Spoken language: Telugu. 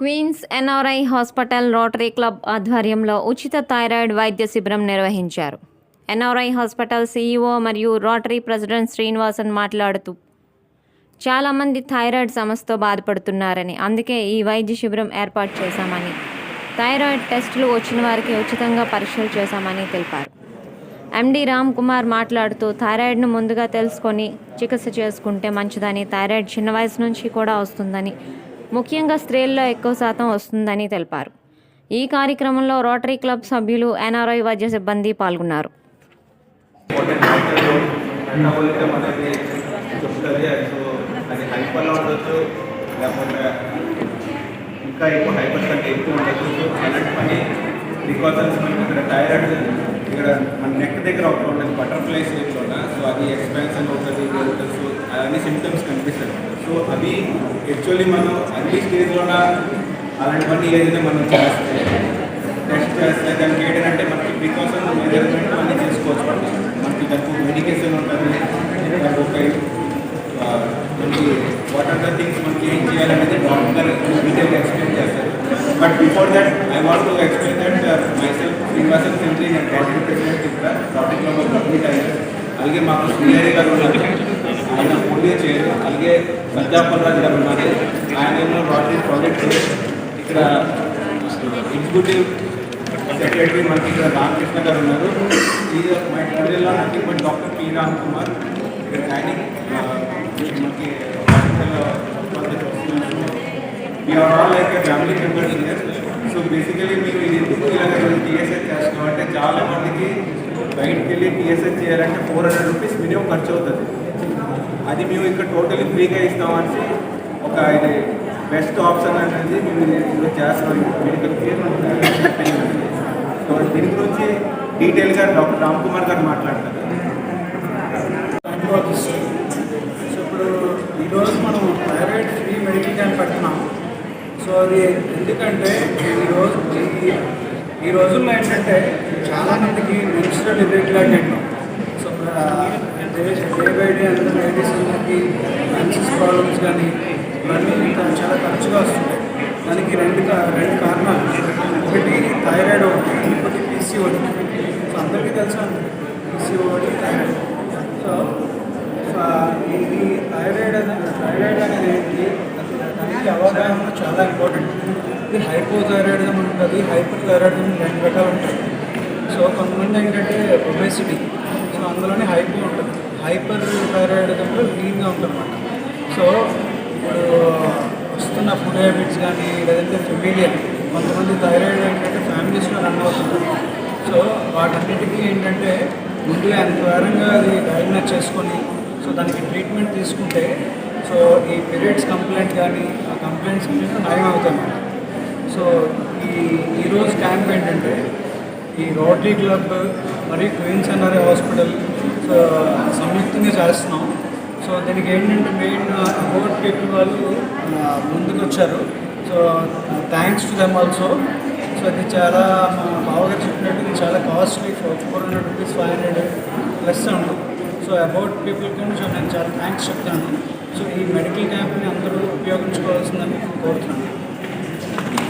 Queens NRI hospital rotary club ఆధ్వర్యంలో ఉచిత థైరాయిడ్ వైద్య శిబిరం నిర్వహించారు. ఎన్ఆర్ఐ హాస్పిటల్ సీఈఓ మరియు రోటరీ ప్రెసిడెంట్ శ్రీనివాసన్ మాట్లాడుతూ చాలామంది థైరాయిడ్ సమస్యతో బాధపడుతున్నారని అందుకే ఈ వైద్య శిబిరం ఏర్పాటు చేశామని థైరాయిడ్ టెస్టులు వచ్చిన వారికి ఉచితంగా పరీక్షలు చేశామని తెలిపారు. ఎండి రామ్ కుమార్ మాట్లాడుతూ థైరాయిడ్ను ముందుగా తెలుసుకొని చికిత్స చేసుకుంటే మంచిదని థైరాయిడ్ చిన్న వయసు నుంచి కూడా వస్తుందని ముఖ్యంగా స్త్రీల్లో ఎక్కువ శాతం వస్తుందని తెలిపారు. ఈ కార్యక్రమంలో రోటరీ క్లబ్ సభ్యులు ఎన్ఆర్ఐ వైద్య సిబ్బంది పాల్గొన్నారు. ఇంకా ఎక్కువ హైపర్ కంటే ఎక్కువ ఉండొచ్చు అలాంటి పని ప్రికాషన్స్ మనకి ఇక్కడ థైరాయిడ్ ఇక్కడ మన నెక్ దగ్గర ఒకటి ఉంటుంది బటర్ఫ్లై షేప్లో సో అది ఎక్స్పాన్షన్ అవుతుంది సో అవన్నీ సిమ్టమ్స్ కనిపిస్తాయి. సో అవి యాక్చువల్లీ మనం అన్ని స్టేజ్లోన అలాంటివన్నీ ఏదైతే మనం చేస్తే టెస్ట్ చేస్తే దానికి ఏంటంటే మనకి ప్రికాషన్ మెజర్మెంట్ అన్నీ చేసుకోవచ్చు మనం. మనకి దానికి మెడికేషన్ ఉంటుంది దానికి ఒక మనకి వాట్ ఆర్ ద థింగ్స్ మనకి ఏం చేయాలనేది డాక్టర్ డీటెయిల్ ఎక్స్ప్లెయిన్ చేస్తారు. But before that I want to explain that myself Srinivasan simply నేను డాక్టర్ ప్రెసిడెంట్ ఇక్కడ డాక్టర్ క్లబ్ కంప్లీట్ అయ్యారు అలాగే మాకు శ్రీహరి గారు ఉన్నారు. ఆయన పోలియో చేయరు అలాగే సత్యాపల్ రాజు గారు ఉన్నారు ఆయన ఏమో రాటరీ ప్రాజెక్ట్ ఇక్కడ ఎగ్జిక్యూటివ్ సెక్రటరీ మనకి ఇక్కడ రామకృష్ణ గారు ఉన్నారు ఈ మై జిల్లా nothing but doctor P Ram Kumar ఇక్కడ ట్రైనింగ్ మనకి are all like family members here so basically మీరు ఇది ఎందుకు ఇలాగ టీఎస్ఎస్ చేస్తున్నాం అంటే చాలా మందికి బయటికి వెళ్ళి టీఎస్ఎస్ చేయాలంటే ఫోర్ హండ్రెడ్ రూపీస్ మినిమం ఖర్చు అవుతుంది అది మేము ఇక్కడ టోటలీ ఫ్రీగా ఇస్తామని ఒక ఇది బెస్ట్ ఆప్షన్ అనేది మేము ఇది చేస్తాం. మెడికల్ కేర్ సో దీని గురించి డీటెయిల్గా డాక్టర్ రామ్ కుమార్ గారు మాట్లాడతారు. సో ఇప్పుడు ఈరోజు మనం ప్రైవేట్ ఫ్రీ మెడికల్ క్యాంప్ పెడుతున్నాం. సో అది ఎందుకంటే ఈరోజు ఈ ఈ రోజుల్లో ఏంటంటే చాలామందికి మెన్స్ట్రల్ ఇర్రెగ్యులారిటీ కానీ ఇవన్నీ ఇంకా చాలా తరచుగా వస్తున్నాయి. దానికి రెండు రెండు కారణాలు. ఒకటి థైరాయిడ్ ఒకటి ఇంకొకటి పీసీఓడి సో అందరికీ తెలుసా? PCOD thyroid. సో సో ఇది థైరాయిడ్ అనేది థైరాయిడ్ అనేది ఏంటి దానికి అవగాహన చాలా ఇంపార్టెంట్. ఇది హైపోథైరాయిడిజం ఉంటుంది హైపర్ థైరాయిడిజం రెండు రకాలు ఉంటాయి. సో కొంతమంది ఏంటంటే ఒబేసిటీ. సో అందులోనే హైపో ఉంటుంది. హైపర్ థైరాయిడిజంలో లీన్గా ఉంటుంది అన్నమాట సో ఇప్పుడు వస్తున్న ఫుడ్ హ్యాబిట్స్ కానీ లేదంటే ఫెమిలియర్ కొంతమంది థైరాయిడ్ ఏంటంటే ఫ్యామిలీస్లో రన్ అవుతుంది సో వాటన్నిటికీ ఏంటంటే ముందుగా ఎంత అది డయాగ్నోస్ చేసుకొని సో దానికి ట్రీట్మెంట్ తీసుకుంటే సో ఈ పీరియడ్స్ కంప్లైంట్ కానీ ఆ కంప్లైంట్స్ నయం అవుతాయి సో ఈ ఈరోజు క్యాంప్ ఏంటంటే ఈ రోటరీ క్లబ్ మరియు క్వీన్స్ ఎన్ఆర్ఐ హాస్పిటల్ సో సంయుక్తంగా చేస్తున్నాం. సో దీనికి ఏంటంటే మెయిన్ బోర్డ్ పీపుల్ వాళ్ళు ముందుకు వచ్చారు so thanks to them also so ఇది చాలా మా బావగారు చెప్పినట్టు ఇది చాలా costly four four hundred rupees five hundred plus ఉంటుంది సో అబౌట్ పీపుల్ సో నేను చాలా థ్యాంక్స్ చెప్తాను. సో ఈ మెడికల్ క్యాంప్ని అందరూ ఉపయోగించుకోవాల్సిందని కోరుతున్నాను.